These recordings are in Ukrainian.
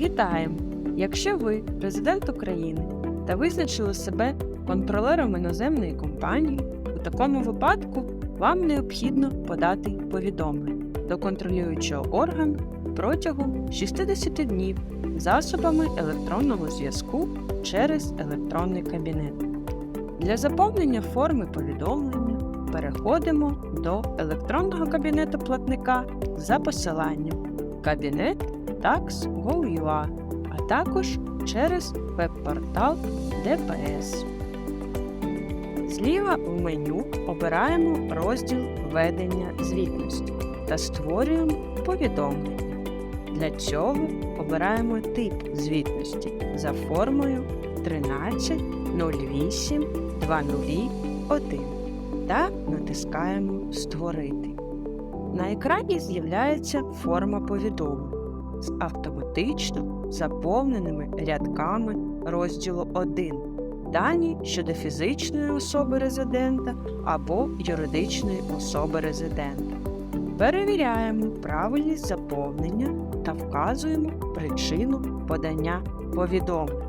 Вітаємо! Якщо ви резидент України та визначили себе контролером іноземної компанії, у такому випадку вам необхідно подати повідомлення до контролюючого органу протягом 60 днів засобами електронного зв'язку через електронний кабінет. Для заповнення форми повідомлення переходимо до електронного кабінету платника за посиланням Кабінет Tax.gov.ua, а також через веб-портал ДПС. Зліва в меню обираємо розділ Ведення звітності та створюємо повідомлення. Для цього обираємо тип звітності за формою 13082001 та натискаємо Створити. На екрані з'являється форма повідомлень з автоматично заповненими рядками розділу 1 дані щодо фізичної особи резидента або юридичної особи резидента. Перевіряємо правильність заповнення та вказуємо причину подання повідомлень.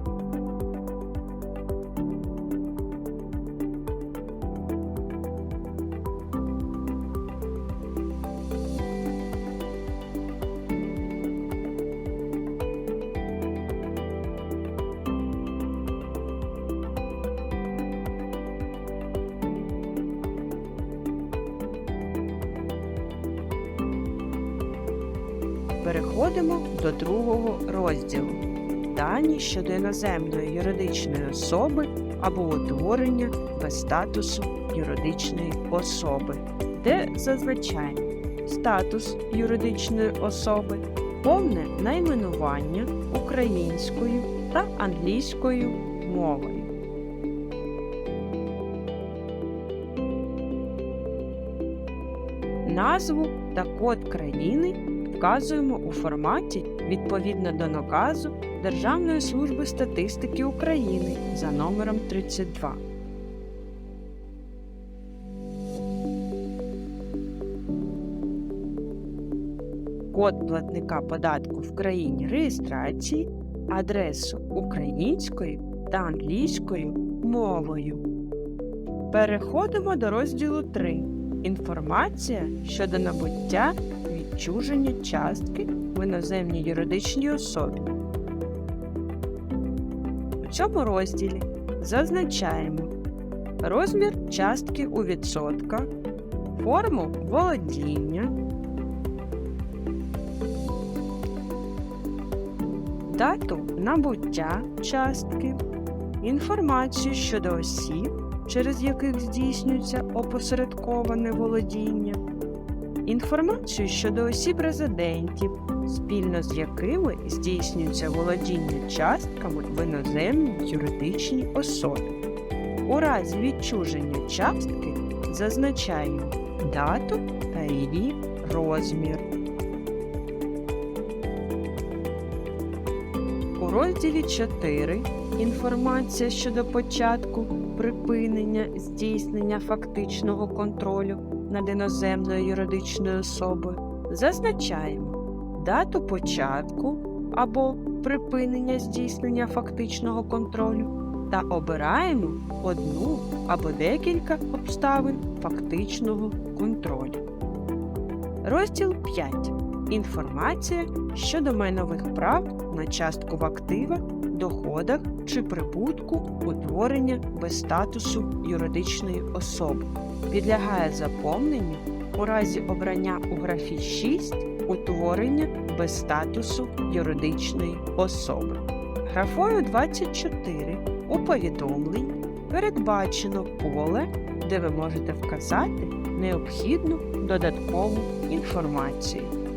Переходимо до другого розділу. Дані щодо іноземної юридичної особи або утворення без статусу юридичної особи, де зазначаємо статус юридичної особи, повне найменування українською та англійською мовою. Назву та код країни вказуємо у форматі відповідно до наказу Державної служби статистики України за номером 32. Код платника податку в країні реєстрації, адресу українською та англійською мовою. Переходимо до розділу 3. Інформація щодо набуття відчуження частки в іноземній юридичній особі. У цьому розділі зазначаємо розмір частки у відсотках, форму володіння, дату набуття частки, інформацію щодо осіб, через яких здійснюється опосередковане володіння, інформацію щодо осіб резидентів, спільно з якими здійснюється володіння частками в іноземній юридичній особі. У разі відчуження частки зазначаємо дату та її розмір. У розділі 4 інформація щодо початку припинення здійснення фактичного контролю над іноземною юридичною особою зазначаємо дату початку або припинення здійснення фактичного контролю та обираємо одну або декілька обставин фактичного контролю. Розділ 5. Інформація щодо майнових прав на частку в активах, доходах чи прибутку утворення без статусу юридичної особи. Підлягає заповненню у разі обрання у графі 6 утворення без статусу юридичної особи. Графою 24 у повідомленні передбачено поле, де ви можете вказати необхідну додаткову інформацію.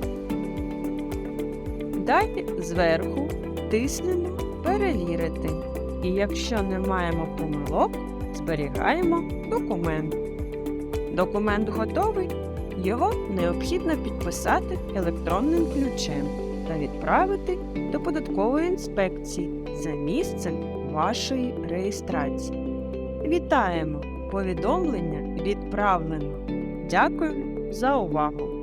Далі зверху тиснемо Перевірити. І якщо не маємо помилок, зберігаємо документ. Документ готовий, його необхідно підписати електронним ключем та відправити до податкової інспекції за місцем вашої реєстрації. Вітаємо! Повідомлення відправлено. Дякую за увагу!